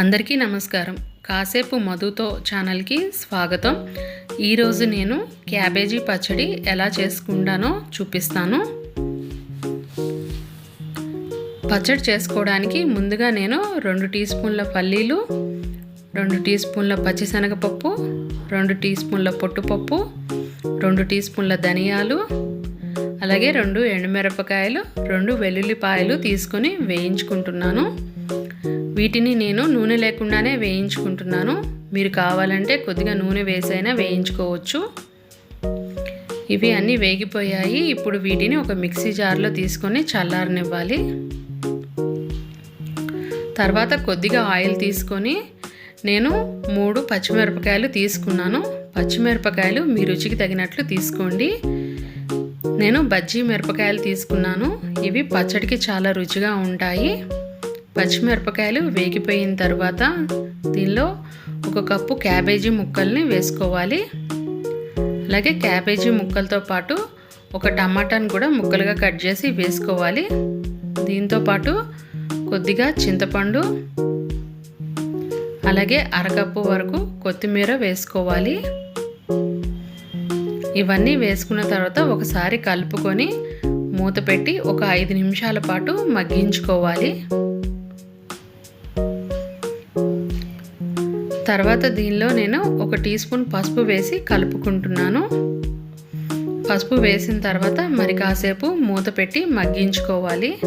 అందరికీ నమస్కారం. కాసేపు మధుతో ఛానల్కి స్వాగతం. ఈరోజు నేను క్యాబేజీ పచ్చడి ఎలా చేసుకుంటానో చూపిస్తాను. పచ్చడి చేసుకోవడానికి ముందుగా నేను రెండు టీ స్పూన్ల పల్లీలు రెండు టీ స్పూన్ల పచ్చిశనగపప్పు రెండు టీ స్పూన్ల పొట్టుపప్పు రెండు టీ స్పూన్ల ధనియాలు అలాగే రెండు ఎండుమిరపకాయలు రెండు వెల్లుల్లిపాయలు తీసుకొని వేయించుకుంటున్నాను. వీటిని నేను నూనె లేకుండానే వేయించుకుంటున్నాను. మీరు కావాలంటే కొద్దిగా నూనె వేసైనా వేయించుకోవచ్చు. ఇవి అన్నీ వేగిపోయాయి. ఇప్పుడు వీటిని ఒక మిక్సీ జార్లో తీసుకొని చల్లారనివ్వాలి. తర్వాత కొద్దిగా ఆయిల్ తీసుకొని నేను మూడు పచ్చిమిరపకాయలు తీసుకున్నాను. పచ్చిమిరపకాయలు మీ రుచికి తగినట్లు తీసుకోండి. నేను బజ్జీ మిరపకాయలు తీసుకున్నాను. ఇవి పచ్చడికి చాలా రుచిగా ఉంటాయి. పచ్చిమిరపకాయలు వేగిపోయిన తర్వాత దీనిలో ఒక కప్పు క్యాబేజీ ముక్కల్ని వేసుకోవాలి. అలాగే క్యాబేజీ ముక్కలతో పాటు ఒక టమాటాను కూడా ముక్కలుగా కట్ చేసి వేసుకోవాలి. దీంతో పాటు కొద్దిగా చింతపండు అలాగే అరకప్పు వరకు కొత్తిమీర వేసుకోవాలి. ఇవన్నీ వేసుకున్న తర్వాత ఒకసారి కలుపుకొని మూత పెట్టి ఒక ఐదు నిమిషాల పాటు మగ్గించుకోవాలి. తర్వాత దీనిలో నేను ఒక టీ స్పూన్ పసుపు వేసి కలుపుకుంటున్నాను. పసుపు వేసిన తర్వాత మరి కాసేపు మూత పెట్టి మగ్గించుకోవాలి.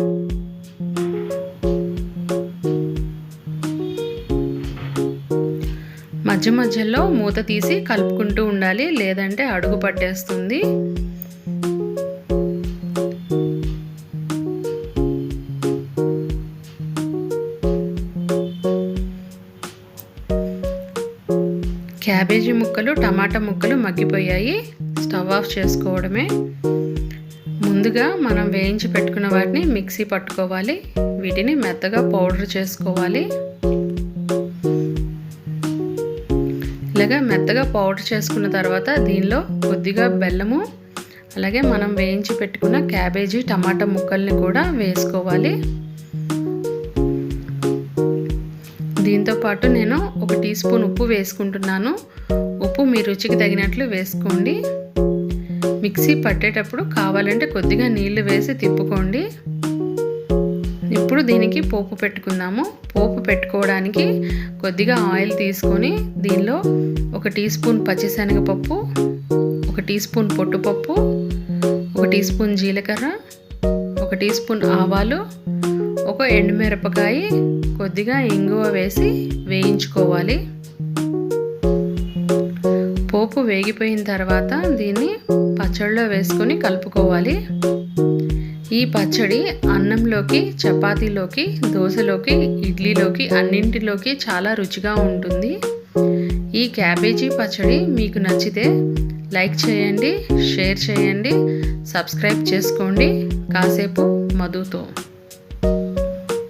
మధ్య మధ్యలో మూత తీసి కలుపుకుంటూ ఉండాలి లేదంటే అడుగు పట్టేస్తుంది. క్యాబేజీ ముక్కలు టమాటా ముక్కలు మగ్గిపోయాయి. స్టవ్ ఆఫ్ చేసుకోవడమే. ముందుగా మనం వేయించి పెట్టుకున్న వాటిని మిక్సీ పట్టుకోవాలి. వీటిని మెత్తగా పౌడర్ చేసుకోవాలి. ఇలాగా మెత్తగా పౌడర్ చేసుకున్న తర్వాత దీనిలో కొద్దిగా బెల్లము అలాగే మనం వేయించి పెట్టుకున్న క్యాబేజీ టమాటా ముక్కల్ని కూడా వేసుకోవాలి. దీంతో పాటు నేను ఒక టీ స్పూన్ ఉప్పు వేసుకుంటున్నాను. ఉప్పు మీ రుచికి తగినట్లు వేసుకోండి. మిక్సీ పట్టేటప్పుడు కావాలంటే కొద్దిగా నీళ్ళు వేసి తిప్పుకోండి. ఇప్పుడు దీనికి పోపు పెట్టుకుందాము. పోపు పెట్టుకోవడానికి కొద్దిగా ఆయిల్ తీసుకొని దీనిలో ఒక టీ స్పూన్ పచ్చిశనగపప్పు ఒక టీ స్పూన్ పొట్టుపప్పు ఒక టీ స్పూన్ జీలకర్ర ఒక టీ స్పూన్ ఆవాలు ఎండుమిరపకాయ కొద్దిగా ఇంగువ వేసి వేయించుకోవాలి. పోపు వేగిపోయిన తర్వాత దీన్ని పచ్చడిలో వేసుకొని కలుపుకోవాలి. ఈ పచ్చడి అన్నంలోకి చపాతీలోకి దోశలోకి ఇడ్లీలోకి అన్నింటిలోకి చాలా రుచిగా ఉంటుంది. ఈ క్యాబేజీ పచ్చడి మీకు నచ్చితే లైక్ చేయండి షేర్ చేయండి సబ్స్క్రైబ్ చేసుకోండి. కాసేపు మధుతో.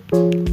Thank you.